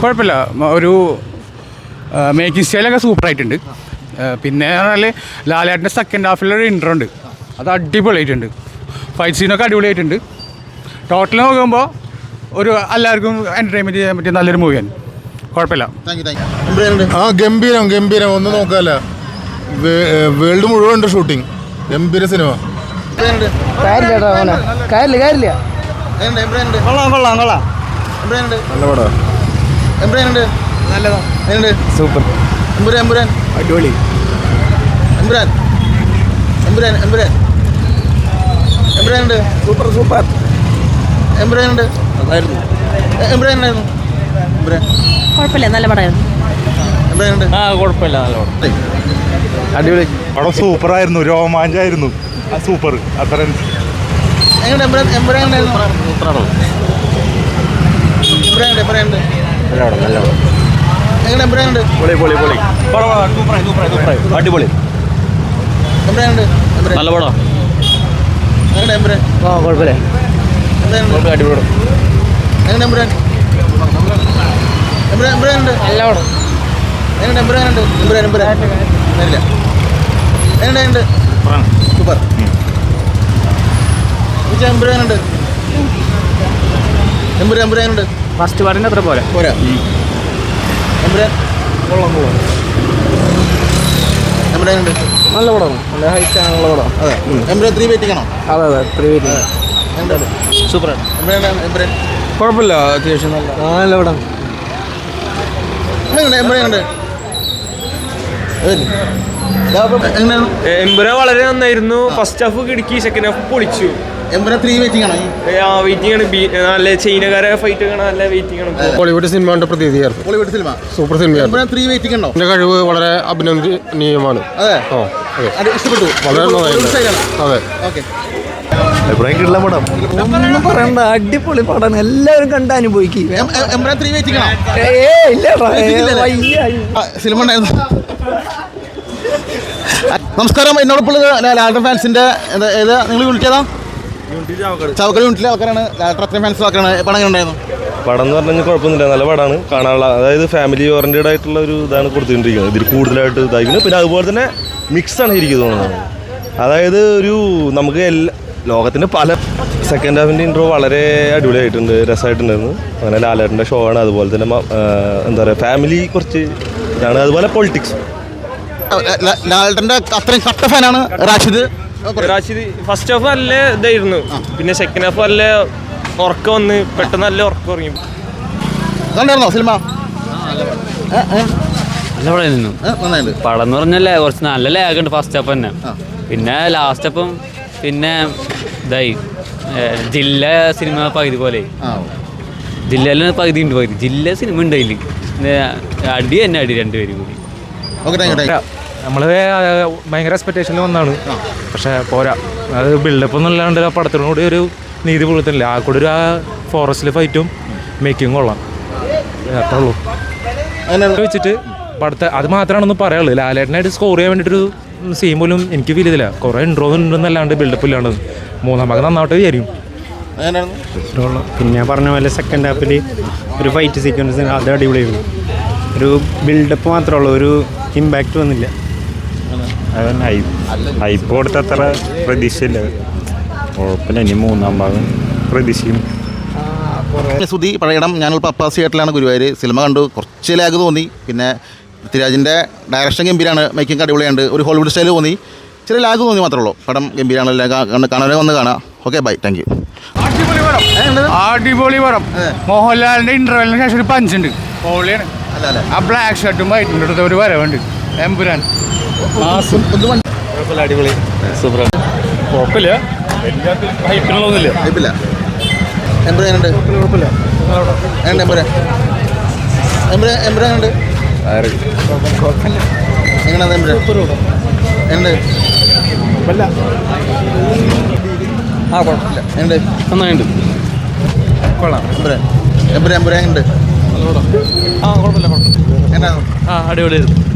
കുഴപ്പമില്ല. ഒരു മേക്കിംഗ് സ്റ്റൈലൊക്കെ സൂപ്പറായിട്ടുണ്ട്. പിന്നെ പറഞ്ഞാൽ ലാലേട്ടന്റെ സെക്കൻഡ് ഹാഫിലൊരു ഇൻട്രോ ഉണ്ട്. അത് അടിപൊളിയായിട്ടുണ്ട്. ഫൈറ്റ് സീനൊക്കെ അടിപൊളിയായിട്ടുണ്ട്. ടോട്ടൽ നോക്കുമ്പോൾ ഒരു എല്ലാവർക്കും എന്റർടൈൻമെന്റ് ചെയ്യാൻ പറ്റിയ നല്ലൊരു മൂവിയാണ് കുഴപ്പമില്ല. ആ ഗംഭീരം ഗംഭീരം. ഒന്നും നോക്കാല്ല. വേൾഡ് മുഴുവൻ ഉണ്ട് ഷൂട്ടിംഗ് ഗംഭീര സിനിമ. കാര്യമില്ല കാര്യമില്ല കൊള്ളാം കൊള്ളാം കൊള്ളാം. നല്ല പടാ. എമ്പുരാനുണ്ട് നല്ലതാ. എങ്ങനെയുണ്ട്? സൂപ്പർ. എമ്പുരാൻ എമ്പുരാൻ. അടിപൊളി. എമ്പുരാൻ. എമ്പുരാൻ എമ്പുരാൻ. എമ്പുരാനുണ്ട് സൂപ്പർ സൂപ്പർ. എമ്പുരാനുണ്ട് അതായിരുന്നു എ- എമ്പുരാനുണ്ടായിരുന്നു എമ്പുരാൻ. കുഴപ്പമില്ല നല്ല പടമായിരുന്നു. എമ്പുരാനുണ്ട് ആ കുഴപ്പമില്ല നല്ല പടം. അടിപൊളി. പടം സൂപ്പറായിരുന്നു രോമാഞ്ചായിരുന്നു. ആ സൂപ്പർ. അത്ര എങ്ങനെ എമ്പുരാൻ? എമ്പുരാൻ ഉണ്ടായിരുന്നു എമ്പുരാനുണ്ട് എമ്പുരാനുണ്ട് എങ്ങനെ എമ്പുരാനുണ്ട് പൊളി പൊളി പൊളി. അടിപൊളി. എമ്പുരാനുണ്ട് നല്ല പടം. എങ്ങനെ എമ്പുരാൻ ആ കുഴപ്പമില്ല. എമ്പുരാനുണ്ട് അടിപൊളി എങ്ങനെ എമ്പുരാൻ എമ്പുരാൻ എമ്പുരാനുണ്ട് നല്ല പടം എങ്ങനെ എമ്പുരാനുണ്ട് എമ്പുരാൻ എമ്പുരാൻ വരില്ല. എങ്ങനെയുണ്ട്? സൂപ്പർ എമ്പുരാനുണ്ട് എമ്പുരാൻ എമ്പുരാനുണ്ട് ഫസ്റ്റ് പാർട്ടിന്റെ അത്ര പോരാ. പോരാ. കൊള്ളാം നല്ല പടമാണ് നല്ല ഹൈ പടം. അതെ. എംബ്രേ ത്രീ വെയിറ്റിംഗ് ആണോ അതെ അതെ. ത്രിവേദി എന്താണ് സൂപ്പർ. എമ്പുരാൻ എമ്പുരാൻ കുഴപ്പമില്ല. അത്യാവശ്യം നല്ല നല്ല പടം. എമ്പുരാനുണ്ട് എംബുര വളരെ നന്നായിരുന്നു. ഫസ്റ്റ് ഹാഫ് കിടക്കി സെക്കൻഡ് ഹാഫ് പൊളിച്ചു. എമ്പുരാൻ ത്രീ വെയിറ്റിംഗ് ആണോ? ഏ, വെയിറ്റിംഗ് ആണ്. ബി- നല്ല ചൈനക്കാരെ ഫൈറ്റ് നല്ല വെയിറ്റിംഗ് ആണ്. സിനിമയുടെ പ്രതീതിയായിരുന്നു ബോളിവുഡ് സിനിമ സൂപ്പർ സിനിമയായിരുന്നു എമ്പുരാൻ ത്രീ വെയിറ്റിംഗ് ഉണ്ടോ? എന്റെ കഴിവ് വളരെ അഭിനന്ദനീയമാണ്. അതെ. ഓ അതെ. അത് ഇഷ്ടപ്പെട്ടു. വളരെ നന്നായിട്ടുണ്ട്. സ്റ്റൈലാണ് അതെ. ഓക്കെ. അഭിപ്രായം കിട്ടില്ല പടം. ഒന്നും പറയണ്ട. അടിപൊളി പടം. എല്ലാവരും കണ്ട അനുഭവിക്കും. സിനിമ ഉണ്ടായിരുന്നു നമസ്കാരം. എന്നോടൊപ്പം ലാൽട്ടർ ഫാൻസിന്റെ ഏത്? നിങ്ങൾ വിളിച്ചതാ? ചാവക്കര യൂണിറ്റിലെ ആൾക്കാരാണ്. ലാൽട്ടർ അത്രയും ഫാൻസ് ആൾക്കാരാണ്. പടം എങ്ങനെ ഉണ്ടായിരുന്നു പടം എന്ന് പറഞ്ഞു കഴിഞ്ഞാൽ കുഴപ്പമൊന്നുമില്ല. നല്ല പടമാണ്. കാണാനുള്ള അതായത് ഫാമിലി ഓറിയന്റഡ് ആയിട്ടുള്ള ഒരു ഇതാണ് കൊടുത്തുകൊണ്ടിരിക്കുന്നത് ഇതിൽ കൂടുതലായിട്ട് ഇതായിരിക്കുന്നത് പിന്നെ അതുപോലെ തന്നെ മിക്സ് ആണ് എനിക്ക് തോന്നുന്നത്. അതായത് ഒരു നമുക്ക് എല്ലാ ലോകത്തിന്റെ പല സെക്കൻഡ് ഹാഫിന്റെ ഇൻട്രോ വളരെ അടിപൊളിയായിട്ടുണ്ട്. രസമായിട്ടുണ്ടായിരുന്നു. അങ്ങനെ ലാലേട്ടന്റെ ഷോ ആണ്. അതുപോലെ തന്നെ എന്താ പറയുക ഫാമിലി കുറച്ച് ഇതാണ്. അതുപോലെ പൊളിറ്റിക്സ് ലാലേട്ടന്റെ അത്രയും കട്ട ഫാനാണ് റാഷിദ്. റാഷിദ് ഫസ്റ്റ് ഹാഫ് നല്ല ഇതായിരുന്നു. പിന്നെ സെക്കൻഡ് ഹാഫ് നല്ല ഉറക്കം വന്ന് പെട്ടെന്ന് നല്ല ഉറക്കം ഇറങ്ങി കണ്ടായിരുന്നോ സിനിമ? നല്ല പടമായിരുന്നു. പടം എന്ന് പറഞ്ഞല്ലേ കുറച്ച് നല്ല ലാഗ് ഉണ്ട് ഫസ്റ്റ് ഹാഫ് തന്നെ. പിന്നെ ലാസ്റ്റ് അപ്പം പിന്നെ ഇതായി. ജില്ല സിനിമ പകുതി പോലെ. ആ. ജില്ലയിൽ പകുതി ഉണ്ട് പകുതി. ജില്ല സിനിമ ഉണ്ട് അതിൽ അടി തന്നെ അടി രണ്ടുപേരും കൂടി. Okay thank thank you. നമ്മൾ ഭയങ്കര എക്സ്പെക്ടേഷനിൽ വന്നാണ്. പക്ഷെ പോരാ. അത് ബിൽഡപ്പ് ഒന്നും ഇല്ലാണ്ട് ആ പടത്തിനോട് ഒരു നീതി പുലർത്തുന്നില്ല. ആ കൂടെ ഒരു ആ ഫോറസ്റ്റിലെ ഫൈറ്റും മേക്കിങ് കൊള്ളാം. അത്രേ ഉള്ളൂ. അങ്ങനെ വെച്ചിട്ട് പടത്തെ അത് മാത്രമാണെന്ന് പറയുള്ളൂ ലാലേട്ടനായിട്ട് സ്കോർ ചെയ്യാൻ വേണ്ടിയിട്ടൊരു സീൻ പോലും എനിക്ക് ഫീൽ ചെയ്തില്ല. കുറേ ഇൻട്രോ ഉണ്ടെന്നല്ലാണ്ട് ബിൽഡപ്പ് ഇല്ലാണ്ട്. മൂന്നാം ഭാഗം നന്നാവട്ടെ വിചാരിക്കും. പിന്നെ ഞാൻ പറഞ്ഞ പോലെ സെക്കൻഡ് ഹാഫിൽ ഒരു ഫൈറ്റ് സീക്വൻസ് അത് അടിപൊളിയായിരുന്നു. ഒരു ബിൽഡപ്പ് മാത്രമേ ഉള്ളൂ. ഒരു ഇമ്പാക്റ്റ് വന്നില്ല. അത് ഹൈപ്പ് കൊടുത്ത അത്ര പ്രതീക്ഷയില്ല. കുഴപ്പമില്ല ഇനി മൂന്നാം ഭാഗം പ്രതീക്ഷയും സുധി പഴയടം. ഞാനൊരു പപ്പാസ് തിയേറ്ററിലാണ് ഗുരുവായൂർ സിനിമ കണ്ടു. കുറച്ച് ലാഗ് തോന്നി. പിന്നെ പൃഥ്വിരാജിന്റെ ഡയറക്ഷൻ ഗംഭീരാണ്. മേക്കിംഗ് അടിപൊളിയുണ്ട്. ഒരു ഹോളിവുഡ് സ്റ്റൈൽ തോന്നി. ചെറിയ ലാഗ് തോന്നി മാത്രമേ ഉള്ളൂ. പടം ഗംഭീരാണ്. എല്ലാം കണ്ട് കാണാനേ വന്ന് കാണാം. ഓക്കെ ബൈ താങ്ക് യു അടിപൊളി പടം. മോഹൻലാലിന്റെ ഇന്റർവെല്ലിന് ശേഷം ഒരു പഞ്ചുണ്ട് പൊളിയാണ് അല്ല അല്ലേ. ആ ബ്ലാക്ക് ഷർട്ടും വൈറ്റും എടുത്ത ഒരു വരവുണ്ട്. എമ്പുരാൻ. അടിപൊളി. സൂപ്പർ കുഴപ്പമില്ല. ഹൈപ്പിനുള്ളതൊന്നുമില്ല. ഹൈപ്പില്ല. എംബ്രാനുണ്ട് കുഴപ്പമില്ല. എംബ്രാൻ എംബ്രാൻ ഉണ്ട് എങ്ങനെയാണ് എംബ്രാൻ ഉണ്ട് ആ കുഴപ്പമില്ല. ഉണ്ട് നന്നായിട്ടുണ്ട്. കൊള്ളാം. എംബ്രാൻ എംബ്രാൻ എംബ്രാൻ ഉണ്ട് ആ കുഴപ്പമില്ല കുഴപ്പമില്ല. എന്നാ? ആ അടിപൊളിയായിരുന്നു.